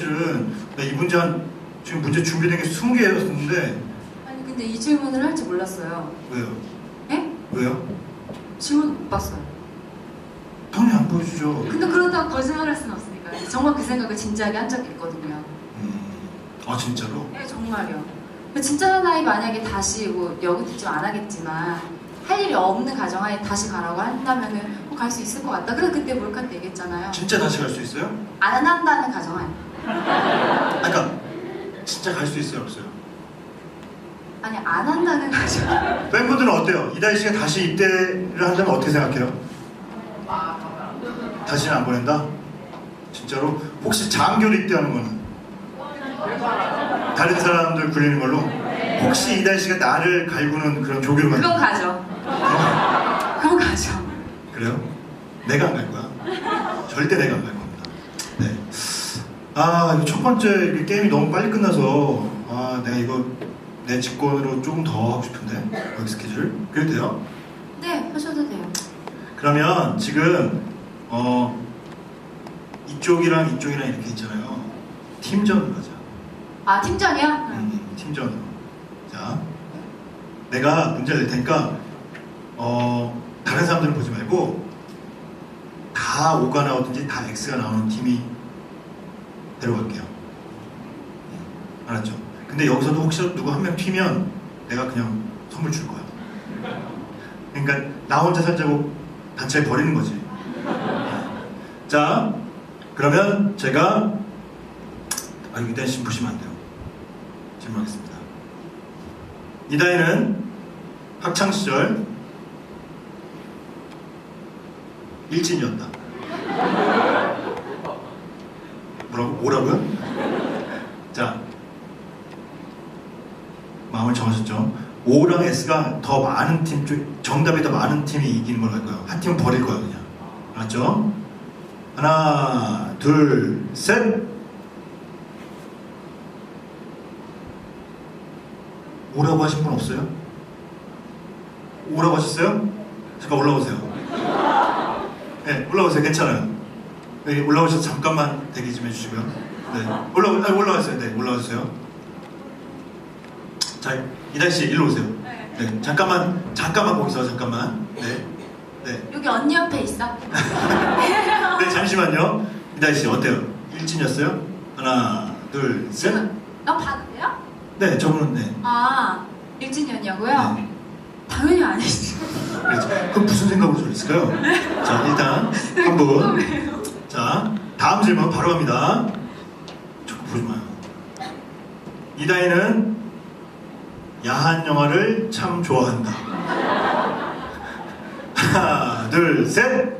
사실은 나이 문제 한 지금 문제 준비된 게 20개였는데 아니 근데 이 질문을 할 줄 몰랐어요. 왜요? 예? 왜요? 질문 못 봤어요. 당연히 안 보여주죠. 근데 그렇다고 거짓말할 수는 없으니까 정말 그 생각을 진지하게 한 적이 있거든요. 음, 아 진짜로? 네 정말요. 그 진짜 나이 만약에 다시 뭐 여기쯤 안 하겠지만 할 일이 없는 가정하에 다시 가라고 한다면은 뭐갈수 있을 것 같다. 그래 그때 몰카 때 얘기했잖아요. 진짜 다시 갈 수 있어요? 안 한다는 가정하에. 아, 그러니까 진짜 갈 수 있어요 없어요? 아니 안 한다는 가정. 팬분들은 어때요? 이다희 씨가 다시 입대를 한다면 어떻게 생각해요? 다시는 안 보낸다? 진짜로? 혹시 장교로 입대하는 거는? 다른 사람들 굴리는 걸로? 혹시 이다희 씨가 나를 갈구는 그런 조교로 갈 그건 가죠. 그건 가죠. 그래요? 내가 안 갈 거야. 절대 내가 안 갈. 네. 아, 첫 번째 게임이 너무 빨리 끝나서 아, 내가 이거 내 직권으로 조금 더 하고 싶은데 여기 스케줄. 그래도 돼요? 네 하셔도 돼요. 그러면 지금 어 이쪽이랑 이쪽이랑 이렇게 있잖아요. 팀전으로 하자. 아 팀전이요? 음, 팀전으로. 자, 내가 문제를 낼 테니까 어 다른 사람들은 보지 말고 다 O가 나오든지 다 X가 나오는 팀이 데려갈게요. 음, 알았죠? 근데 여기서도 혹시 누구 한 명 튀면 내가 그냥 선물 줄 거야. 그러니까 나 혼자 살자고 단체에 버리는 거지. 자, 그러면 제가 아 이다희 씨 보시면 안 돼요. 질문하겠습니다. 이다희는 학창 시절 일진이었다. 뭐라고? 뭐라고요? 자, 마음을 정하셨죠? O랑 S가 더 많은 팀 쪽, 정답이 더 많은 팀이 이기는 걸로 할 거예요. 한 팀은 버릴 거예요, 그냥. 알았죠? 하나, 둘, 셋. 오라고 하신 분 없어요? 오라고 하셨어요? 잠깐 올라오세요. 네, 올라오세요. 괜찮아요. 네, 올라오셔서 잠깐만 대기 좀 해주시고요. 네, 올라 아니, 올라왔어요. 네, 올라와주세요. 자, 이다희 씨 일로 오세요. 네. 네, 잠깐만, 잠깐만 거기서 잠깐만. 네, 네, 여기 언니 옆에 있어. 네, 잠시만요. 이다희 씨 어때요? 일진이었어요? 하나, 둘, 셋. 나 봐도 돼요? 네, 저분은 네. 아 일진이었냐고요? 네. 당연히 아니지. 그렇죠. 그럼 무슨 생각으로 저랬을까요? 자, 일단 한 분. 자, 다음 질문 바로 갑니다. 자꾸 보지 마요. 이다희는 야한 영화를 참 좋아한다. 하나, 둘, 셋.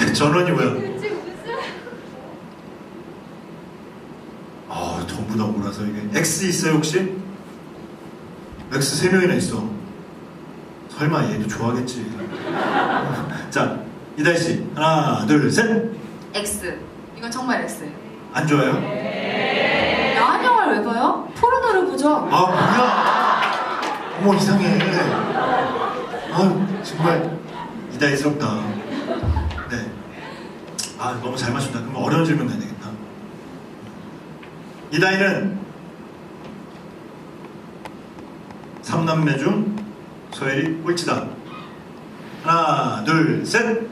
야, 전원이 뭐야? 아, 전부 다 몰라서 이게 X 있어요 혹시? X 세 명이나 있어. 설마 얘도 좋아하겠지. 자, 이다희 씨, 하나, 둘, 셋. X. 이건 정말 X. 안 좋아요? 야한 영화를 왜 봐요? 포르노를 보죠. 아 뭐야? 어머 이상해. 아 정말 이다희스럽다. 네. 아 너무 잘 맞춘다. 그럼 어려운 질문 내야 되겠다. 이다희는 삼남매 중 서열이 꼴찌다. 하나, 둘, 셋.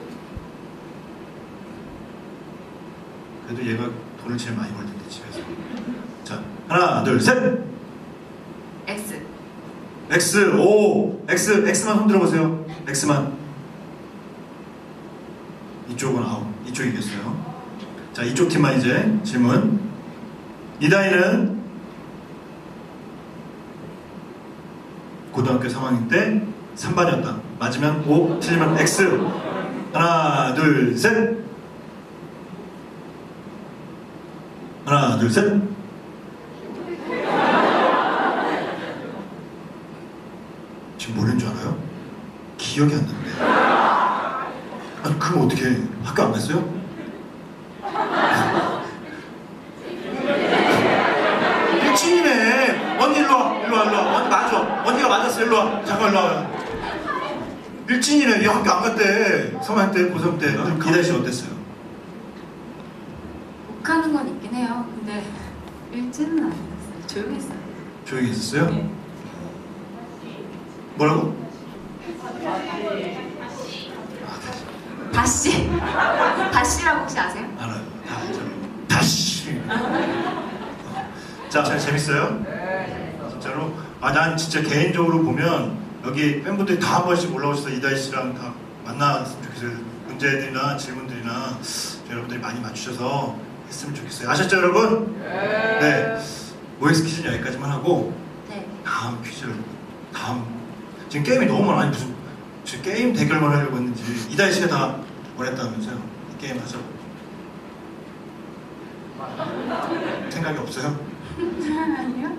그래도 얘가 돈을 제일 많이 벌 텐데 집에서. 자, 하나, 둘, 셋. X. X, O, X, X만 손 들어보세요. X만. 이쪽은 아웃, 이쪽 이겼어요. 자, 이쪽 팀만 이제 질문. 이다희는 고등학교 3학년 때 3반이었다. 맞으면 O, 틀리면 X. 하나, 둘, 셋. 하나, 둘, 셋. 지금 뭐라는 줄 알아요? 기억이 안 나는데. 아니, 그럼 어떻게 학교 안 갔어요? 일진이네. 언니 일로 와, 일로 와, 일로 와. 언니 맞아. 언니가 맞았어. 일로 와. 잠깐 일로 와요. 일진이네. 얘 학교 안 갔대. 3학년 때, 고3 때. 그럼 기다리 씨 어땠어요? 욕하는 건 있긴 해요. 근데 일지는 아니었어요. 조용했어요. 조용히 했었어요? 네. 뭐라고? 다시 다시라고 혹시 아세요? 알아요. 다시. 자, 잘 재밌어요? 진짜로. 아, 난 진짜 개인적으로 보면 여기 팬분들이 다 한 번씩 올라오셔서 이다희 씨랑 다 만났으면 좋겠어요. 문제들이나 질문들이나 여러분들이 많이 맞추셔서 했으면 좋겠어요. 아셨죠, 여러분? 네. OX 퀴즈는 여기까지만 하고 네. 다음 퀴즈를 다음 지금 게임이 너무 많아. 아니 무슨 지금 게임 대결만 하려고 했는지 이다희 씨가 다 원했다면서요? 이 게임 하죠. 생각이 없어요? 아니요.